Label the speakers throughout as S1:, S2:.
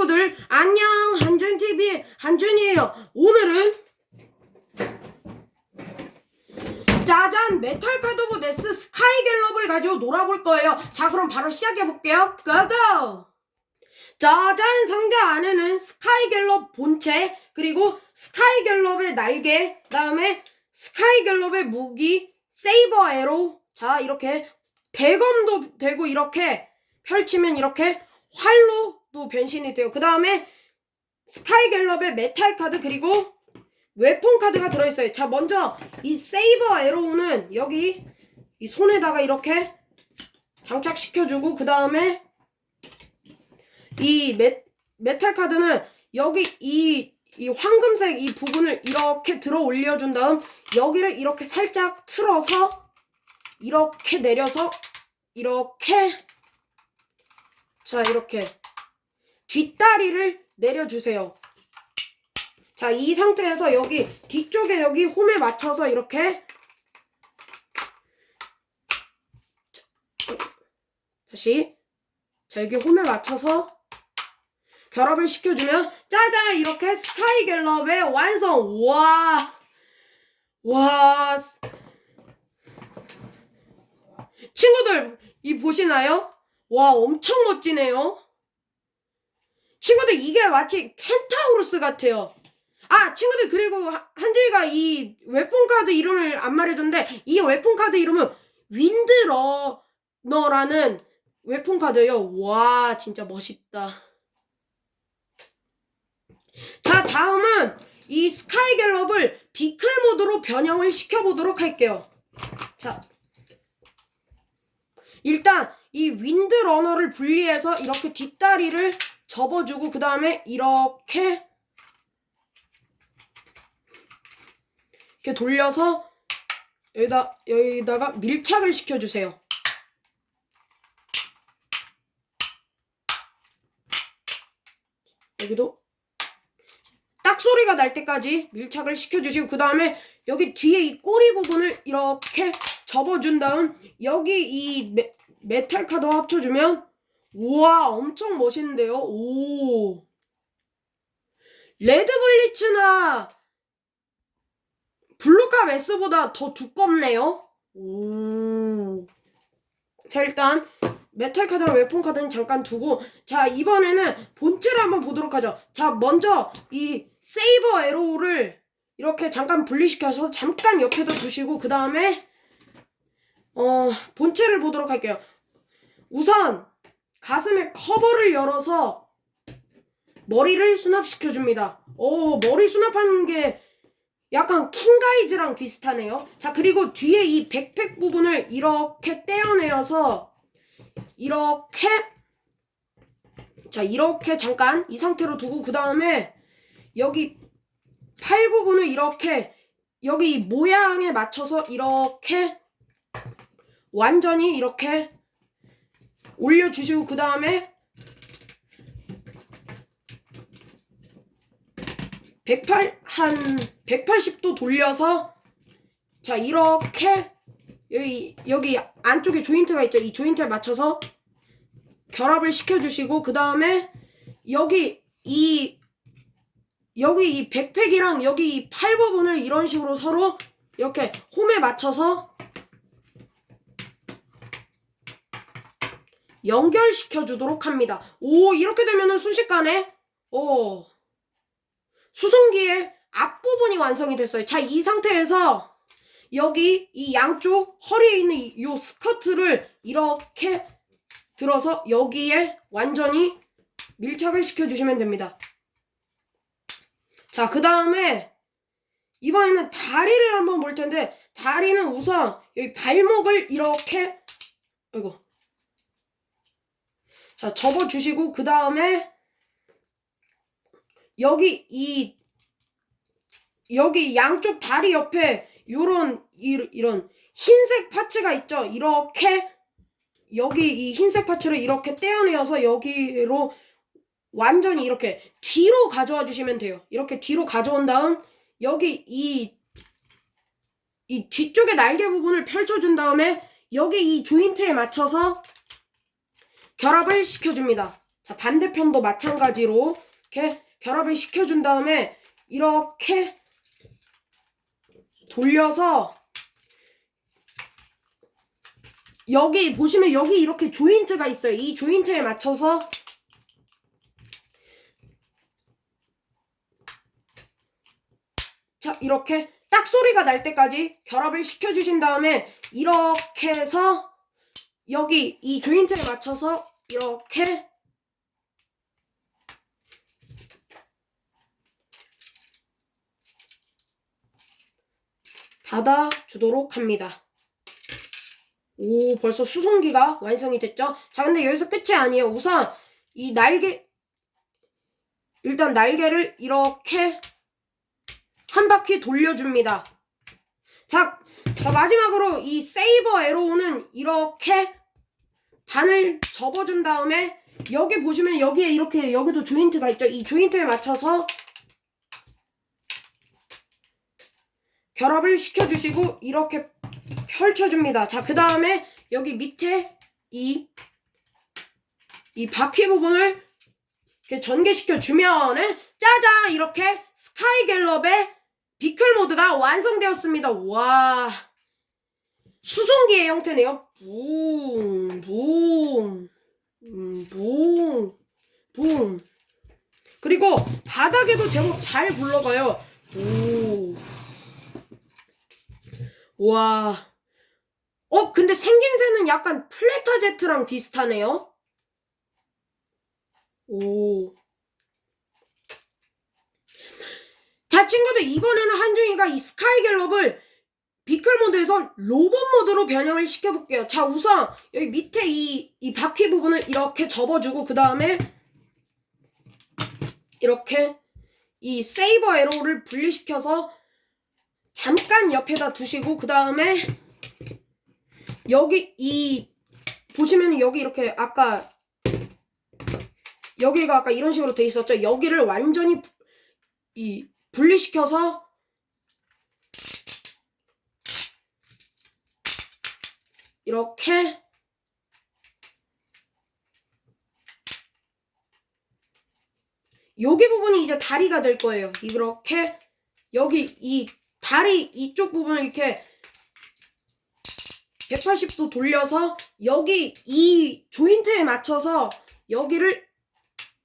S1: 친구들 안녕 한준TV 한준이에요. 오늘은 짜잔 메탈 카드 오브 네스 스카이 갤럽을 가지고 놀아볼 거예요. 자 그럼 바로 시작해 볼게요. 고고! 짜잔 상자 안에는 스카이 갤럽 본체 그리고 스카이 갤럽의 날개 그다음에 스카이 갤럽의 무기 세이버 에로. 자 이렇게 대검도 되고 이렇게 펼치면 이렇게 활로 도 변신이 돼요. 그 다음에 스카이 갤럽의 메탈 카드 그리고 웨폰 카드가 들어있어요. 자 먼저 이 세이버 에로우는 여기 이 손에다가 이렇게 장착시켜주고 그 다음에 이 메, 메탈 카드는 여기 이, 이 황금색 이 부분을 이렇게 들어 올려준 다음 여기를 이렇게 살짝 틀어서 이렇게 내려서 이렇게 자 이렇게 뒷다리를 내려주세요. 자 이 상태에서 여기 뒤쪽에 여기 홈에 맞춰서 이렇게 자, 다시 자 여기 홈에 맞춰서 결합을 시켜주면 짜잔 이렇게 스카이 갤럽의 완성 와 와. 친구들 이 보시나요? 와 엄청 멋지네요. 친구들 이게 마치 켄타우루스 같아요. 아 친구들 그리고 하- 한주이가 이 웨폰 카드 이름을 안 말해줬는데 이 웨폰 카드 이름은 윈드러너라는 웨폰 카드예요. 와 진짜 멋있다. 자 다음은 이 스카이 갤럽을 비클 모드로 변형을 시켜보도록 할게요. 자 일단 이 윈드 러너를 분리해서 이렇게 뒷다리를 접어주고 그 다음에 이렇게 이렇게 돌려서 여기다 여기다가 밀착을 시켜주세요. 여기도 딱 소리가 날 때까지 밀착을 시켜주시고 그 다음에 여기 뒤에 이 꼬리 부분을 이렇게 접어준 다음 여기 이 메, 메탈 카드 합쳐주면 우와 엄청 멋있는데요? 오. 레드 블리츠나 블루카 메스보다 더 두껍네요? 오. 자 일단 메탈 카드랑 웨폰 카드는 잠깐 두고 자 이번에는 본체를 한번 보도록 하죠. 자 먼저 이 세이버 에로우를 이렇게 잠깐 분리시켜서 잠깐 옆에다 두시고 그 다음에 어 본체를 보도록 할게요. 우선 가슴의 커버를 열어서 머리를 수납시켜 줍니다. 오, 머리 수납하는 게 약간 킹가이즈랑 비슷하네요. 자, 그리고 뒤에 이 백팩 부분을 이렇게 떼어내어서 이렇게 자, 이렇게 잠깐 이 상태로 두고 그 다음에 여기 팔 부분을 이렇게 여기 모양에 맞춰서 이렇게 완전히 이렇게 올려주시고 그 다음에 108, 한 180도 돌려서 자 이렇게 여기 여기 안쪽에 조인트가 있죠. 이 조인트에 맞춰서 결합을 시켜주시고 그 다음에 여기 이 여기 이 백팩이랑 여기 이 팔 부분을 이런 식으로 서로 이렇게 홈에 맞춰서 연결시켜 주도록 합니다. 오, 이렇게 되면은 순식간에 오 수송기의 앞부분이 완성이 됐어요. 자, 이 상태에서 여기 이 양쪽 허리에 있는 이, 요 스커트를 이렇게 들어서 여기에 완전히 밀착을 시켜 주시면 됩니다. 자, 그 다음에 이번에는 다리를 한번 볼 텐데 다리는 우선 여기 발목을 이렇게 아이고 자, 접어주시고, 그 다음에, 여기, 이, 여기 양쪽 다리 옆에, 요런, 이, 이런, 흰색 파츠가 있죠? 이렇게, 여기 이 흰색 파츠를 이렇게 떼어내어서 여기로 완전히 이렇게 뒤로 가져와 주시면 돼요. 이렇게 뒤로 가져온 다음, 여기 이, 이 뒤쪽에 날개 부분을 펼쳐준 다음에, 여기 이 조인트에 맞춰서 결합을 시켜줍니다. 자, 반대편도 마찬가지로 이렇게 결합을 시켜준 다음에 이렇게 돌려서 여기 보시면 여기 이렇게 조인트가 있어요. 이 조인트에 맞춰서 자, 이렇게 딱 소리가 날 때까지 결합을 시켜주신 다음에 이렇게 해서 여기 이 조인트에 맞춰서 이렇게 닫아 주도록 합니다. 오, 벌써 수송기가 완성이 됐죠? 자, 근데 여기서 끝이 아니에요. 우선 이 날개, 일단 날개를 이렇게 한 바퀴 돌려줍니다. 자, 자 마지막으로 이 세이버 에로우는 이렇게 반을 접어준 다음에 여기 보시면 여기에 이렇게 여기도 조인트가 있죠. 이 조인트에 맞춰서 결합을 시켜주시고 이렇게 펼쳐줍니다. 자, 그 다음에 여기 밑에 이, 이 바퀴 부분을 이렇게 전개시켜 주면은 짜잔 이렇게 스카이 갤럽의 비클 모드가 완성되었습니다. 와 수송기의 형태네요. 붕, 붕, 음, 붕, 붕. 그리고 바닥에도 제법 잘 굴러가요. 오. 와. 어, 근데 생김새는 약간 플레타 제트랑 비슷하네요. 오. 자, 친구들, 이번에는 한중이가 이 스카이 갤럽을 비클 모드에서 로봇 모드로 변형을 시켜볼게요. 자, 우선 여기 밑에 이, 이 바퀴 부분을 이렇게 접어주고, 그 다음에 이렇게 이 세이버 에로를 분리시켜서 잠깐 옆에다 두시고, 그 다음에 여기 이 보시면 여기 이렇게 아까 여기가 아까 이런 식으로 돼 있었죠. 여기를 완전히 부- 이 분리시켜서 이렇게 여기 부분이 이제 다리가 될 거예요. 이렇게 여기 이 다리 이쪽 부분을 이렇게 180도 돌려서 여기 이 조인트에 맞춰서 여기를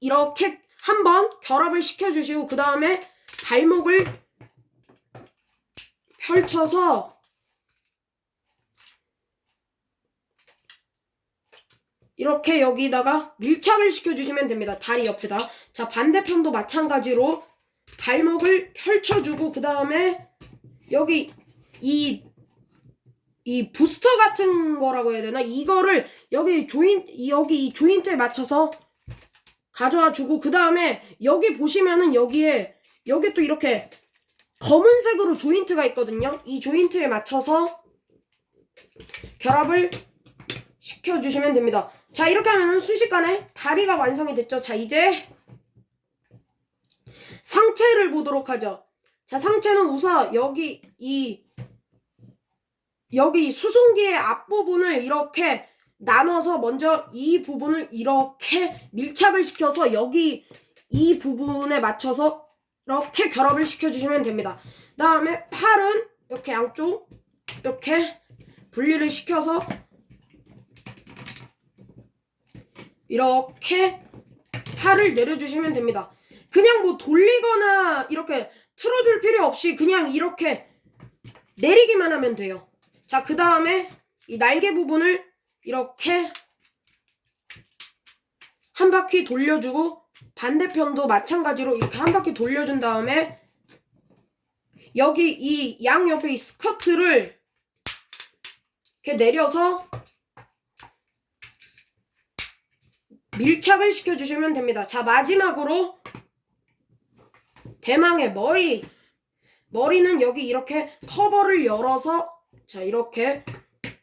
S1: 이렇게 한번 결합을 시켜주시고 그 다음에 발목을 펼쳐서 이렇게 여기다가 밀착을 시켜주시면 됩니다. 다리 옆에다. 자 반대편도 마찬가지로 발목을 펼쳐주고 그 다음에 여기 이 이 부스터 같은 거라고 해야 되나? 이거를 여기 조인 여기 이 조인트에 맞춰서 가져와 주고 그 다음에 여기 보시면은 여기에 여기 또 이렇게 검은색으로 조인트가 있거든요. 이 조인트에 맞춰서 결합을 시켜주시면 됩니다. 자 이렇게 하면은 순식간에 다리가 완성이 됐죠. 자 이제 상체를 보도록 하죠. 자 상체는 우선 여기 이 여기 수송기의 앞부분을 이렇게 나눠서 먼저 이 부분을 이렇게 밀착을 시켜서 여기 이 부분에 맞춰서 이렇게 결합을 시켜주시면 됩니다. 다음에 팔은 이렇게 양쪽 이렇게 분리를 시켜서 이렇게 팔을 내려주시면 됩니다. 그냥 뭐 돌리거나 이렇게 틀어줄 필요 없이 그냥 이렇게 내리기만 하면 돼요. 자, 그 다음에 이 날개 부분을 이렇게 한 바퀴 돌려주고 반대편도 마찬가지로 이렇게 한 바퀴 돌려준 다음에 여기 이 양 옆에 이 스커트를 이렇게 내려서 밀착을 시켜주시면 됩니다. 자, 마지막으로 대망의 머리. 머리는 여기 이렇게 커버를 열어서 자, 이렇게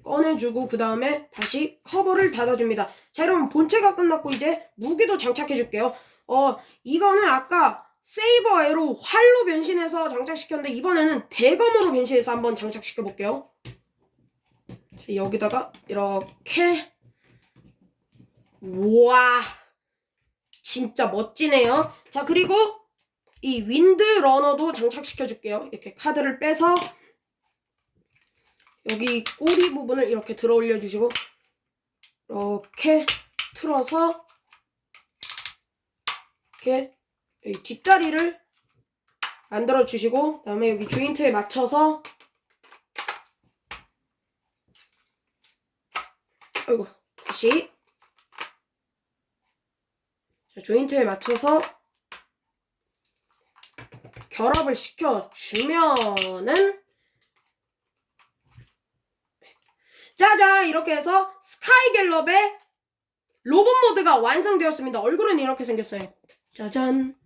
S1: 꺼내주고 그 다음에 다시 커버를 닫아줍니다. 자, 여러분 본체가 끝났고 이제 무기도 장착해줄게요. 어, 이거는 아까 세이버 에로 활로 변신해서 장착시켰는데 이번에는 대검으로 변신해서 한번 장착시켜볼게요. 자, 여기다가 이렇게 와 진짜 멋지네요. 자, 그리고 이 윈드 러너도 장착시켜 줄게요. 이렇게 카드를 빼서 여기 꼬리 부분을 이렇게 들어 올려 주시고 이렇게 틀어서 이렇게 뒷다리를 만들어 주시고 그다음에 여기 조인트에 맞춰서 아이고 다시 자, 조인트에 맞춰서 결합을 시켜 주면은 짜잔 이렇게 해서 스카이 갤럽의 로봇 모드가 완성되었습니다. 얼굴은 이렇게 생겼어요. 짜잔.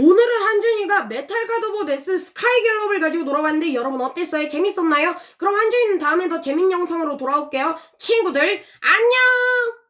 S1: 오늘은 한준이가 메탈 카드보드 S 스카이 갤럽을 가지고 놀아봤는데 여러분 어땠어요? 재밌었나요? 그럼 한준이는 다음에 더 재밌는 영상으로 돌아올게요. 친구들 안녕!